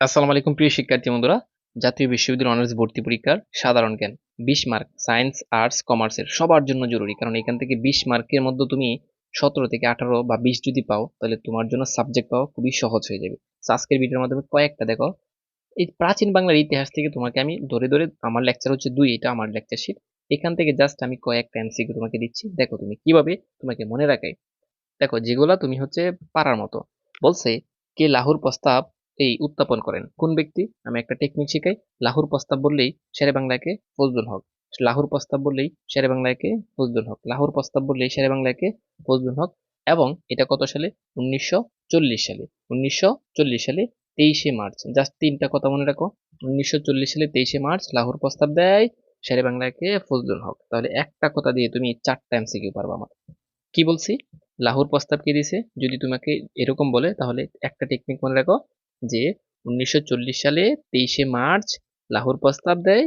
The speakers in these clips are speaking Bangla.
আসসালামু আলাইকুম, প্রিয় শিক্ষার্থী বন্ধুরা। জাতীয় বিশ্ববিদ্যালয় অনার্স ভর্তি পরীক্ষার সাধারণ জ্ঞান, বিশ মার্ক, সায়েন্স, আর্টস, কমার্সের সবার জন্য জরুরি। কারণ এখান থেকে বিশ মার্কের মধ্যে তুমি সতেরো থেকে আঠারো বা বিশ যদি পাও, তাহলে তোমার জন্য সাবজেক্ট পাওয়া খুবই সহজ হয়ে যাবে। আজকের ভিডিওর মাধ্যমে কয়েকটা দেখো। এই প্রাচীন বাংলার ইতিহাস থেকে তোমাকে আমি ধরে ধরে, আমার লেকচার হচ্ছে দুই, এটা আমার লেকচার শিট এখান থেকে জাস্ট আমি কয়েকটা এমসিকিউ তোমাকে দিচ্ছি। দেখো তুমি কীভাবে তোমাকে মনে রাখাই দেখো, যেগুলা তুমি হচ্ছে পারার মতো। বলছে, কে লাহোর প্রস্তাব এই উত্থাপন করেন। কোন ব্যক্তি? আমি একটা টেকনিক শিখাই। লাহোর প্রস্তাব বললেই শেরে বাংলাকে ফজলুল হক। লাহোর প্রস্তাব বললেই শেরে বাংলাকে ফজলুল হক। লাহোর প্রস্তাব বললেই শেরে বাংলাকে ফজলুল হক। এবং এটা কত সালে? উনিশশো চল্লিশ সালে। উনিশশো চল্লিশ সালে তেইশে মার্চ। জাস্ট তিনটা কথা মনে রাখো। উনিশশো চল্লিশ সালে তেইশে মার্চ লাহোর প্রস্তাব দেয় শেরে বাংলাকে ফজলুল হক। তাহলে একটা কথা দিয়ে তুমি চারটা এমসিকিউ পারবা আমার কি বলছি? লাহোর প্রস্তাব কে দিছে? যদি তোমাকে এরকম বলে তাহলে একটা টেকনিক মনে রাখো। যে উনিশশো চল্লিশ সালে তেইশে মার্চ লাহোর প্রস্তাব দেয়,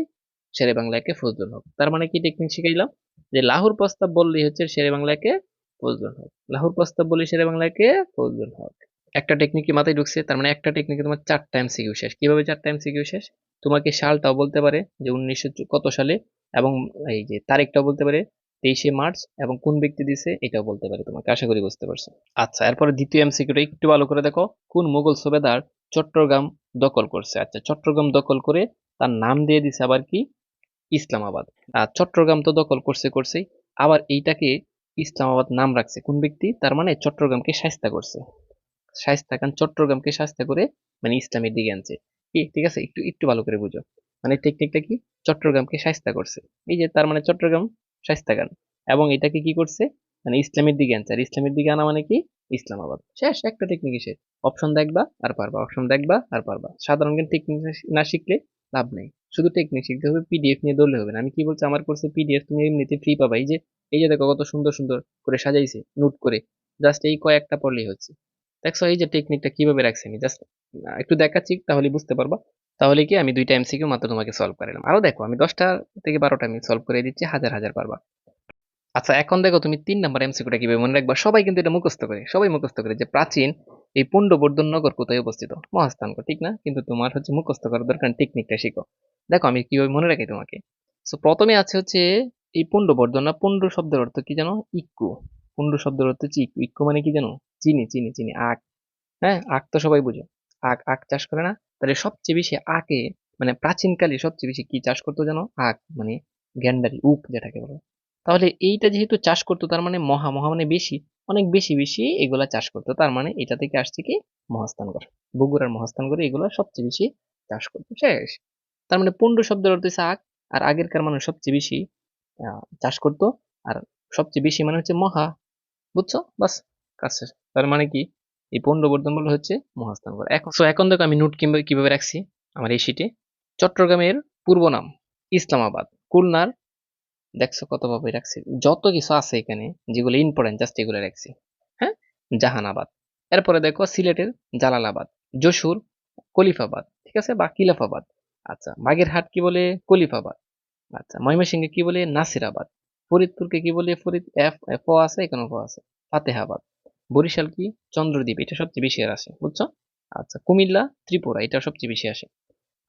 শেরে বাংলাকে ফজলুল হক তার মানে কি টেকনিক শিখাইলাম যে লাহোর প্রস্তাব বললেই হচ্ছে শেরে বাংলাকে ফজলুল হক লাহোর প্রস্তাব বললে শেরে বাংলাকে ফজলুল হক একটা টেকনিকে মাথায় ঢুকছে? তার মানে একটা টেকনিকে তোমার চারটা এমসিকিউ শেষ। কীভাবে চারটা এমসিকিউ শেষ? তোমাকে সালটাও বলতে পারে যে উনিশশো কত সালে এবং এই যে তারিখটাও বলতে পারে তেইশে মার্চ এবং কোন ব্যক্তি দিছে এটাও বলতে পারে তোমাকে। আশা করি বুঝতে পারছ। আচ্ছা এরপরে দ্বিতীয় এমসিকিউটা একটু ভালো করে দেখো। কোন মুঘল সুবেদার চট্টগ্রাম দখল করছে। আচ্ছা চট্টগ্রাম দখল করে তার নাম দিয়ে দিছে আবার কি? ইসলামাবাদ। আর চট্টগ্রাম তো দখল করছে করছেই, আবার এইটাকে ইসলামাবাদ নাম রাখছে। কোন ব্যক্তি? তার মানে চট্টগ্রামকে শাস্তা করছে। শাস্তা খান চট্টগ্রামকে শাস্তা করে মানে ইসলামের দিকে আনছে। কি ঠিক আছে? একটু একটু ভালো করে বুঝো। মানে টেকনিকটা কি? চট্টগ্রামকে শাস্তা করছে। এই যে তার মানে চট্টগ্রাম শাস্তা খান এবং এটাকে কি করছে? মানে ইসলামের দিকে আনছে। আর ইসলামের দিকে আনা মানে কি? ইসলামাবাদ। শেষ, একটা টেকনিক শেষ। অপশন দেখবা, আর পারবা। অপশন দেখবা, আর পারবা। সাধারণ জ্ঞান টেকনিক না শিখলে লাভ নেই। শুধু টেকনিক শিখতে হবে পিডিএফ নিয়ে দৌড়লে হবে না। আমি কি বলছি, আমার কোর্সে পিডিএফ তুমি এমনিতে ফ্রি পাবা এই যে এই যে দেখো কত সুন্দর সুন্দর করে সাজাইছে নোট করে। জাস্ট এই কয়েকটা পড়লেই হচ্ছে। দেখছ, এই যে টেকনিকটা কীভাবে রাখছি আমি? জাস্ট একটু দেখাচ্ছি তাহলে বুঝতে পারবা। তাহলে কি, আমি দুইটা এমসিকিউ মাত্র তোমাকে সলভ করে দিলাম আরও দেখো, আমি দশটা থেকে বারোটা আমি সলভ করে দিচ্ছি, হাজার হাজার পারবা। আচ্ছা এখন দেখো তুমি তিন নাম্বার এমসিকিউটা কীভাবে মনে রাখবা? সবাই কিন্তু এটা মুখস্থ করে, সবাই মুখস্থ করে যে প্রাচীন এই পুণ্ডবর্ধন নগর কোথায় অবস্থিত? মহাস্থানগড় ঠিক না? কিন্তু তোমার হচ্ছে মুখস্থ করার দরকার টেকনিকটা শিখো। দেখো আমি কীভাবে মনে রাখি তোমাকে। সো প্রথমে আছে হচ্ছে এই পুণ্ডবর্ধন না, পুণ্ড শব্দের অর্থ কি জানো? ইক্কু। পুণ্ড শব্দের অর্থ হচ্ছে ইক্কু। ইক্কু মানে কি জানো? চিনি চিনি চিনি, আখ। হ্যাঁ? আখ তো সবাই বুঝো। আখ আখ চাষ করে না? তাহলে সবচেয়ে বেশি আখে মানে প্রাচীনকালে সবচেয়ে বেশি কি চাষ করতো জানো? আখ মানে গ্যান্ডারি উপ যেটাকে বলে। তাহলে এইটা যেহেতু চাষ করতো, তার মানে মহা মহা মানে বেশি, অনেক বেশি বেশি এগুলা চাষ করতো, তার মানে এটা থেকে আসছে কি? মহাস্থানগড় বগুড়ার মহাস্থানগড়ে এগুলো সবচেয়ে বেশি চাষ করতো। শেষ। তার মানে পুণ্ড শব্দের অর্থ হচ্ছে আখ আর আগেরকার মানুষ সবচেয়ে বেশি চাষ করতো আর সবচেয়ে বেশি মানে হচ্ছে মহা। বুঝছ? বাস, কাজ শেষ। তার মানে কি? এই পুণ্ডবর্ধন বলে হচ্ছে মহাস্থানগড় এখন সো এখন দেখো আমি নোট কীভাবে কীভাবে রাখছি আমার এই শিটে চট্টগ্রামের পূর্ব নাম, ইসলামাবাদ, খুলনার দেখছ কত ভাবে রাখছি? যত কিছু আছে এখানে, যেগুলো ইম্পর্টেন্ট জাস্ট এগুলো রাখছি। হ্যাঁ? জাহানাবাদ। এরপরে দেখো সিলেটের জালালাবাদ, যশোর কলিফাবাদ ঠিক আছে? বা কিলাফাবাদ আচ্ছা বাগেরহাট কি বলে? কলিফাবাদ আচ্ছা ময়মনসিংহে কি বলে? নাসিরাবাদ। ফরিদপুরকে কি বলে? ফরিদ, এফ এফ আছে এখানে ফ আছে। ফাতেহাবাদ। বরিশাল কি? চন্দ্রদ্বীপ, এটা সবচেয়ে বেশি আসে বুঝছ? আচ্ছা কুমিল্লা, ত্রিপুরা এটা সবচেয়ে বেশি আসে।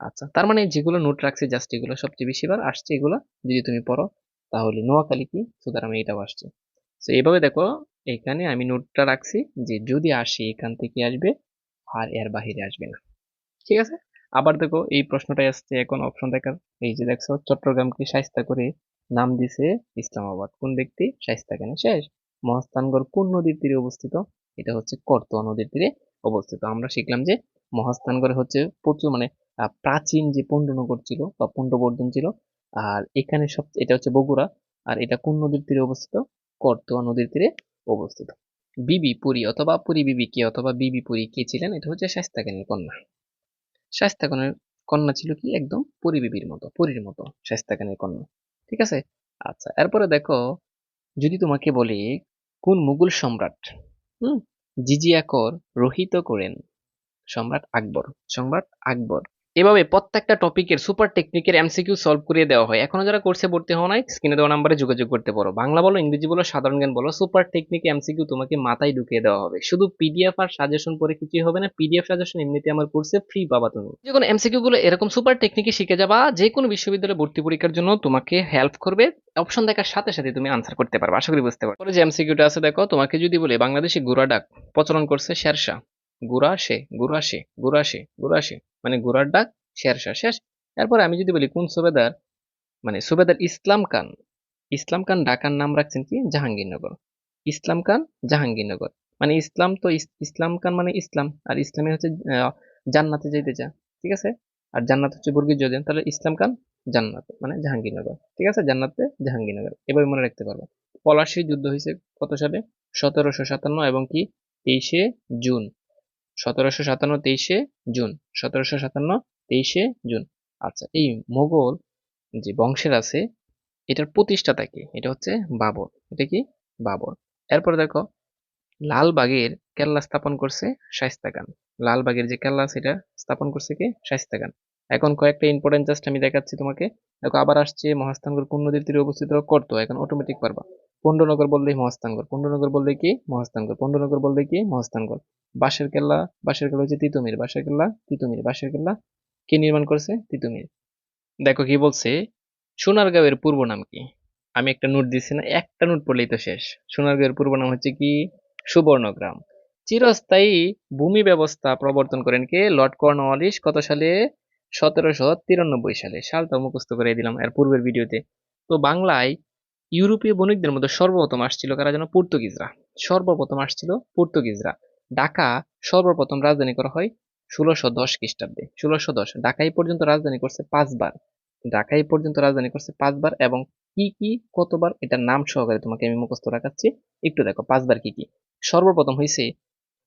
আচ্ছা তার মানে যেগুলো নোট রাখছে জাস্ট এগুলো সবচেয়ে বেশি বার আসছে, এগুলো যদি তুমি পড়ো তাহলে নোয়াখালী কি? সুতরাং এটাও আসছে। তো এইভাবে দেখো, এখানে আমি নোটটা রাখছি যে যদি আসে, এখান থেকে আসবে আর এর বাহিরে আসবে না। ঠিক আছে? আবার দেখো, এই প্রশ্নটাই আসছে এখন অপশন দেখার। এই যে দেখছ, চট্টগ্রামকে শাইস্তা করে নাম দিছে ইসলামাবাদ। কোন ব্যক্তি? শাইস্তা কেন? শেষ। মহাস্থানগড় কোন নদীর তীরে অবস্থিত? এটা হচ্ছে করতোয়া নদীর তীরে অবস্থিত। আমরা শিখলাম যে মহাস্থানগড়ে হচ্ছে প্রচুর মানে প্রাচীন যে পণ্ডনগর ছিল বা পণ্ডবর্ধন ছিল আর এখানে সব, এটা হচ্ছে বগুড়া, আর এটা কোন নদীর তীরে অবস্থিত? করতোয়া নদীর তীরে অবস্থিত। বিবি পুরী অথবা পুরী বিবি কে অথবা বিবি পুরী কে ছিলেন? এটা হচ্ছে শাস্তাকানের কন্যা। শাস্তাকানের কন্যা ছিল কি? একদম পুরী বিবির মতো, পুরীর মতো শাস্তাকানের কন্যা। ঠিক আছে? আচ্ছা এরপরে দেখো, যদি তোমাকে বলি কোন মুঘল সম্রাট, হুম? জিজিয়া কর রহিত করেন? সম্রাট আকবর সম্রাট আকবর। এভাবে প্রত্যেকটা টপিকের সুপার টেকনিকের এমসিকিউ সলভ করে দেওয়া হয়। এখনও যারা কোর্সে ভর্তি হওয়া নাই স্ক্রিনে দেওয়া নাম্বারে যোগাযোগ করতে পারো। বাংলা বলো, ইংরেজি বলো, সাধারণ জ্ঞান বলো সুপার টেকনিক এমসিকিউ তোমাকে মাথায় ঢুকিয়ে দেওয়া হবে। শুধু পিডিএফ আর সাজেশন পরে কিছুই হবে না পিডিএফ সাজেশন এমনিতে আমার কোর্সে ফ্রি পাবা তুমি। যখন এমসিকিউ গুলো এরকম সুপার টেকনিকে শিখে যাবা, যে কোনো বিশ্ববিদ্যালয়ে ভর্তি পরীক্ষার জন্য তোমাকে হেল্প করবে। অপশন দেখার সাথে সাথে তুমি আনসার করতে পারবে। আশা করি বুঝতে পরে যে এমসিকিউটা আছে দেখো, তোমাকে যদি বলে বাংলাদেশে গুড়া ডাক প্রচলন করছে শেরশাহ। গুড়া সে গুড়া সে মানে গুড়ার ডাক শেরশাহ শেষ এরপরে আমি যদি বলি কোন সুবেদার মানে সুবেদার ইসলাম খান ইসলাম খান ঢাকার নাম রাখছেন কি? জাহাঙ্গীরনগর। ইসলাম খান জাহাঙ্গীরনগর। মানে ইসলাম তো ইসলাম খান মানে ইসলাম, আর ইসলামে হচ্ছে জান্নাতে যেতে চা ঠিক আছে? আর জান্নাত হচ্ছে বর্গীয় যোজন। তাহলে ইসলাম খান জান্নাত মানে জাহাঙ্গীরনগর। ঠিক আছে? জান্নাতে জাহাঙ্গীরনগর। এভাবে মনে রাখতে পারব। পলাশী যুদ্ধ হয়েছে কত সালে? সতেরোশো সাতান্ন এবং কি? তেইশে জুন। সতেরোশো সাতান্ন তেইশে জুন, সতেরোশো সাতান্ন তেইশে জুন। আচ্ছা এই মোগল যে বংশের আছে, এটার প্রতিষ্ঠাতা কি? এটা হচ্ছে বাবর। এটা কি? বাবর। এরপর দেখো, লালবাগের কেল্লা স্থাপন করছে শাইস্তা খান। লালবাগের যে কেল্লা আছে, এটা স্থাপন করছে কে? শাইস্তা খান। এখন কয়েকটা ইম্পর্টেন্ট জাস্ট আমি দেখাচ্ছি তোমাকে। দেখো, আবার আসছে মহাস্থানগর কোন নদীর তীরে অবস্থিত করতো। এখন অটোমেটিক পারবা। পণ্ডনগর বললেই মহাস্থানগর পণ্ডনগর বললে কি? মহাস্থানগর। পণ্ডনগর বললে কি? মহাস্থানগর। বাঁশের কেল্লা বাঁশের কেল্লা হচ্ছে তিতুমির, বাঁশের কেল্লা তিতুমির, বাঁশের কেল্লা কে নির্মাণ করছে? তিতুমির। দেখো কি বলছে, সোনারগাঁওয়ের পূর্ব নাম কি? আমি একটা নোট দিচ্ছি না, একটা নোট পড়লেই তো শেষ। সোনারগাঁওয়ের পূর্ব নাম হচ্ছে কি? সুবর্ণগ্রাম। চিরস্থায়ী ভূমি ব্যবস্থা প্রবর্তন করেন কে? লর্ড কর্নওয়ালিস কত সালে? সতেরোশো তিরানব্বই সালে। সালটা মুখস্থ করে দিলাম এর পূর্বের ভিডিওতে। তো বাংলায় ইউরোপীয় বণিকদের মধ্যে সর্বপ্রথম আসছিল কারা যেন? পর্তুগিজরা। সর্বপ্রথম আসছিল পর্তুগিজরা। ঢাকা সর্বপ্রথম রাজধানী করা হয় ষোলোশো দশ খ্রিস্টাব্দে। ষোলোশো দশ। ঢাকাই পর্যন্ত রাজধানী করছে পাঁচবার। ঢাকাই পর্যন্ত রাজধানী করছে পাঁচবার এবং কি কি, কতবার, এটার নাম সহকারে তোমাকে আমি মুখস্থ রাখাচ্ছি। একটু দেখো, পাঁচবার কি কি? সর্বপ্রথম হয়েছে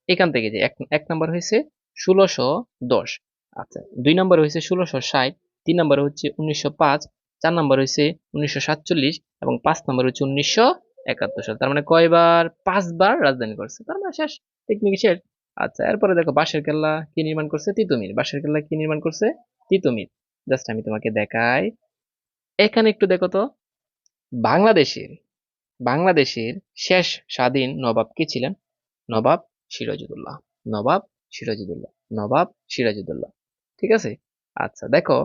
এখান থেকে যে এক এক নম্বর হয়েছে ষোলোশো দশ। আচ্ছা দুই নম্বর হয়েছে ষোলোশো ষাট, তিন নম্বর হচ্ছে উনিশশো পাঁচ, চার নম্বর হয়েছে উনিশশো সাতচল্লিশ এবং পাঁচ নম্বর হচ্ছে উনিশশো একাত্তর সাল। তার মানে কয়বার? পাঁচবার রাজধানী করছে। তার মানে শেষ। টেকনিক শেষ। আচ্ছা এরপরে দেখো বাঁশের কেল্লা কি নির্মাণ করছে? তিতুমির। বাঁশের কেল্লা কি নির্মাণ করছে? তিতুমির। জাস্ট আমি তোমাকে দেখাই। এখানে একটু দেখো তো। বাংলাদেশের বাংলাদেশের শেষ স্বাধীন নবাব কে ছিলেন? নবাব সিরাজুদ্দৌলা। নবাব সিরাজুদ্দৌলা। নবাব সিরাজুদ্দৌলা। ঠিক আছে? আচ্ছা দেখো।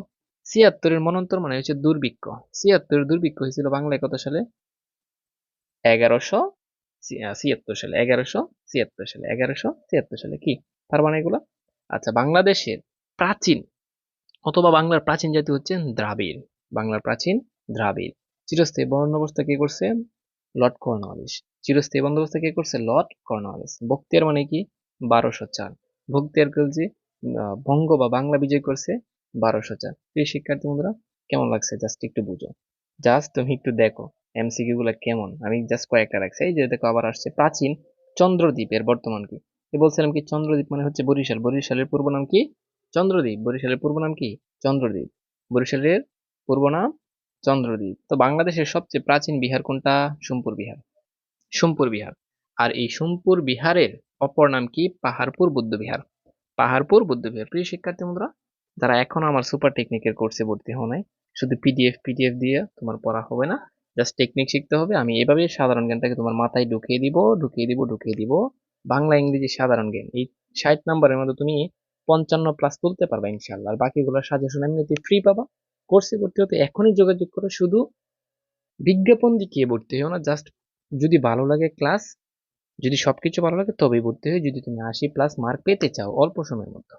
ছিয়াত্তরের মনন্তর মানে হচ্ছে দুর্ভিক্ষ। ছিয়াত্তরের দুর্ভিক্ষ হয়েছিল বাংলায় কত সালে? এগারোশো ছিয়াত্তর সালে। এগারোশো ছিয়াত্তর সালে। এগারোশো ছিয়াত্তর সালে কি? তার মানে এগুলো? আচ্ছা বাংলাদেশের প্রাচীন অথবা বাংলার প্রাচীন জাতি হচ্ছে দ্রাবিড়। বাংলার প্রাচীন দ্রাবিড়। চিরস্থায়ী বন্দোবস্ত কে করছে? লর্ড কর্নওয়ালিস চিরস্থায়ী বন্দোবস্ত কে করছে? লর্ড কর্নওয়ালিস বক্তিয়ার মানে কি? বারোশো চার। বক্তিয়ার খলজি বঙ্গ বা বাংলা বিজয় করছে বারোশো চার। প্রিয় শিক্ষার্থী বন্ধুরা, কেমন লাগছে? জাস্ট একটু বুঝো। জাস্ট তুমি একটু দেখো, এমসিকিউ গুলা কেমন? আমি জাস্ট কয়েকটা রাখছি। এই যে দেখো আবার আসছে প্রাচীন চন্দ্রদ্বীপের বর্তমান কি? বলছিলাম কি চন্দ্রদ্বীপ মানে হচ্ছে বরিশাল। বরিশালের পূর্ব নাম কি? চন্দ্রদ্বীপ। বরিশালের পূর্ব নাম কি? চন্দ্রদ্বীপ। বরিশালের পূর্ব নাম চন্দ্রদ্বীপ। তো বাংলাদেশের সবচেয়ে প্রাচীন বিহার কোনটা? সোমপুর বিহার। সোমপুর বিহার। আর এই সোমপুর বিহারের অপর নাম কি? পাহাড়পুর বুদ্ধ বিহার পাহাড়পুর বুদ্ধ বিহার প্রিয় শিক্ষার্থী বন্ধুরা যারা এখনও আমার সুপার টেকনিকের কোর্সে ভর্তি হও নাই, শুধু পিডিএফ পিডিএফ দিয়ে তোমার পড়া হবে না জাস্ট টেকনিক শিখতে হবে। আমি এভাবে সাধারণ জ্ঞানটাকে তোমার মাথায় ঢুকিয়ে দিব ঢুকিয়ে দিব ঢুকিয়ে দিব। বাংলা, ইংরেজি সাধারণ জ্ঞান। এই ষাট নাম্বারের মধ্যে তুমি পঞ্চান্ন প্লাস তুলতে পারবা ইনশাল্লাহ আর বাকিগুলো সাজেশন এমনিতে ফ্রি পাবা। কোর্সে ভর্তি হতে এখনই যোগাযোগ করো, শুধু বিজ্ঞাপন দেখিয়ে ভর্তি হও না জাস্ট যদি ভালো লাগে ক্লাস যদি সবকিছু ভালো লাগে তবেই ভর্তি হয় যদি তুমি আশি প্লাস মার্ক পেতে চাও অল্প সময়ের মধ্যে।